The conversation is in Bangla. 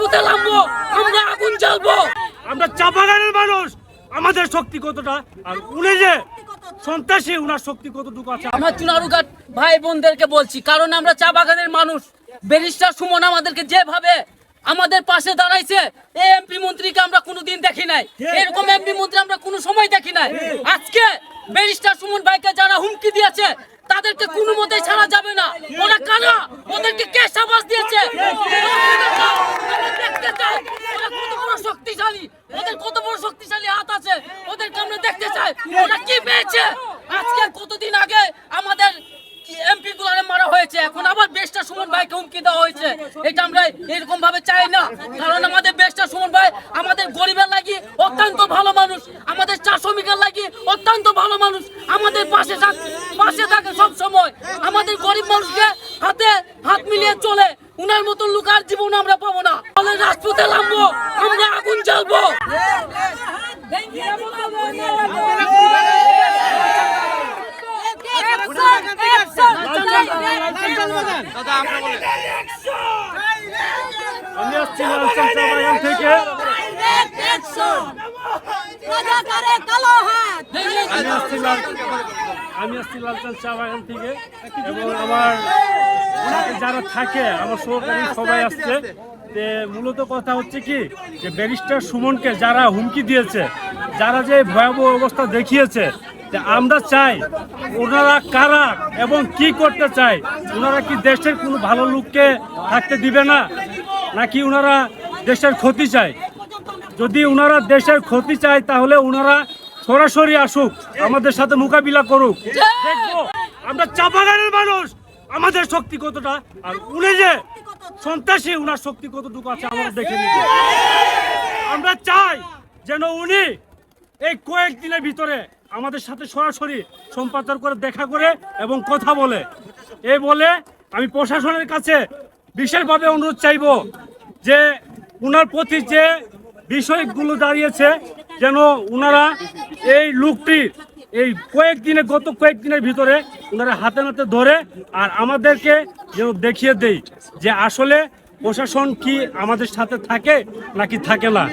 রাজপথে নামবো আমরা আগুন জ্বালবো। আমরা চাপাগানের মানুষ। আমাদের শক্তি কতটা? আর উনি যে সন্ত্রাসী উনার শক্তি কতটুকু আছে? আমার চুনারুঘাট ভাই বোনদেরকে বলছি কারণ আমরা চা বাগানের মানুষ। ব্যারিস্টার সুমন আমাদেরকে যেভাবে আমাদের পাশে দাঁড়াইছে এই এমপি মন্ত্রীকে আমরা কোনোদিন দেখি নাই। এরকম এমপি মন্ত্রী আমরা কোনো সময় দেখি নাই। আজকে ব্যারিস্টার সুমন ভাইকে যারা হুমকি দিয়েছে তাদেরকে কোনো মতেই ছাড়া যাবে না। ওরা কারা? ওদেরকে কে সাবাস দিয়েছে আমরা দেখতে চাই ওরা কত বড় শক্তিশালী। ওদের কত বড় শক্তিশালী হাত আছে ওদেরকে আমরা দেখতে চাই। ওরা কি পেয়েছে? আজকে কতদিন আগে আমাদের এমপি গুলারে মারা হয়েছে এখন আবার বেশটা সুমন ভাইকে হুমকি দেওয়া হয়েছে। এটা আমরা এরকম ভাবে চাই না কারণ আমাদের বেশটা সুমন ভাই আমাদের গরিবের লাগি অত্যন্ত ভালো মানুষ আমাদের চা শ্রমিকের লাগি অত্যন্ত ভালো মানুষ আমাদের পাশে থাক- পাশে থাকে সব সময় আমাদের গরিব মানুষকে হাতে হাত মিলিয়ে চলে। উনার মতন লোক আর জীবন আমরা পাবো না। তাহলে রাজপথে নামবো, আমরা আগুন জ্বালবো। আমি আসছি থেকে। আমি আসছি লালচন চা বাগান থেকে। এবং আমার যারা থাকে, আমার সহকারী সবাই আসছে। মূলত কথা হচ্ছে কি, যে ব্যারিস্টার সুমনকে যারা হুমকি দিয়েছে, যারা যে ভয়াবহ অবস্থা দেখিয়েছে আমরা চাই ওনারা কারা এবং কি করতে চাই ওনারা কি দেশের কোনো ভালো লোককে থাকতে দিবে না, নাকি ওনারা দেশের ক্ষতি চায়? যদি ওনারা দেশের ক্ষতি চায়, তাহলে ওনারা সরাসরি আসুক, আমাদের সাথে মোকাবিলা করুক। দেখব, আমরা চাপাগানের মানুষ। আমাদের শক্তি কতটা? আর উনি যে সন্ত্রাসী উনার শক্তি কতটুকু আছে আমরা দেখে নিব আমরা চাই যেন উনি এই কয়েকদিনের ভিতরে আমাদের সাথে সরাসরি সম্পাদন করে দেখা করে এবং কথা বলে। এই বলে আমি প্রশাসনের কাছে বিশেষভাবে অনুরোধ চাইব যে উনার প্রতি যে বিষয়গুলো দাঁড়িয়েছে যেন উনারা এই লোকটির এই কয়েকদিনে গত কয়েকদিনের ভিতরে ওনারা হাতে নাতে ধরে আর আমাদেরকে যেন দেখিয়ে দেই যে আসলে প্রশাসন কি আমাদের সাথে থাকে নাকি থাকে না।